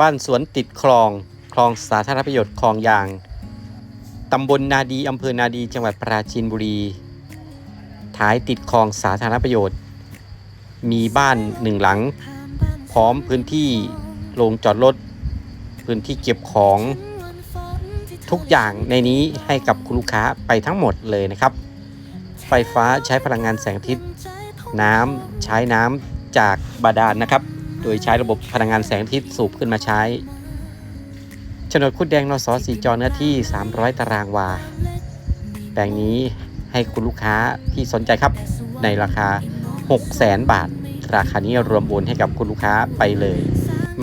บ้านสวนติดคลอง คลองสาธารณประโยชน์คลองยาง ตำบลนาดีอำเภอนาดีจังหวัดปราจีนบุรี ท้ายติดคลองสาธารณประโยชน์ มีบ้านหนึ่งหลัง พร้อมพื้นที่โรงจอดรถ พื้นที่เก็บของทุกอย่างในนี้ให้กับคุณลูกค้าไปทั้งหมดเลยนะครับ ไฟฟ้าใช้พลังงานแสงอาทิตย์ น้ำใช้น้ำจากบาดาลนะครับ โดยใช้ระบบพลังงานแสงอาทิตย์สูบขึ้นมาใช้โฉนดคุดแดงนสสีจอเนื้อที่ 300 ตารางวา แปลงนี้ให้คุณลูกค้าที่สนใจครับ ในราคา 600,000 บาท ราคานี้รวมโอนให้กับคุณลูกค้าไปเลย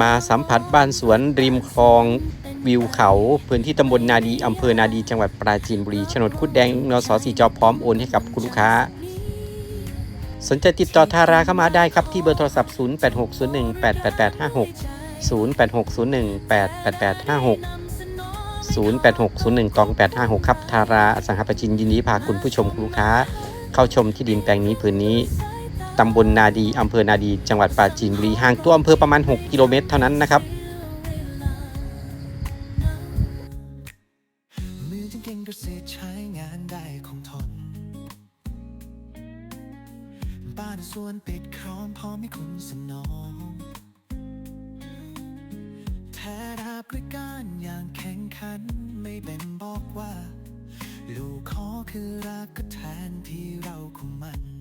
มาสัมผัสบ้านสวนริมคลองวิวเขาพื้นที่ตำบลนาดีอำเภอนาดีจังหวัดปราจีนบุรีโฉนดคุดแดงนสสีจอพร้อมโอนให้กับคุณลูกค้า สนใจติดต่อทาราเข้ามาได้ครับที่เบอร์โทรศัพท์ 0860188856 0860188856 0860128856 ครับ ทาราอสังหาประจินยินดีพาคุณผู้ชมคุณลูกค้า เข้าชมที่ดินแปลงนี้ผืนนี้ตำบลนาดีอำเภอนาดี จังหวัดปราจีนบุรีห่างตัวอำเภอประมาณ 6 กิโลเมตรเท่านั้นนะครับมือจึงเก่งเกษตรใช้งานได้คงทน บ้านสวนปิดครองพร้อมให้คุณสนองแท้ราบด้วยการอย่างแข่งขันไม่เป็นบอกว่า ลูกขอคือรักก็แทนที่เราคงมัน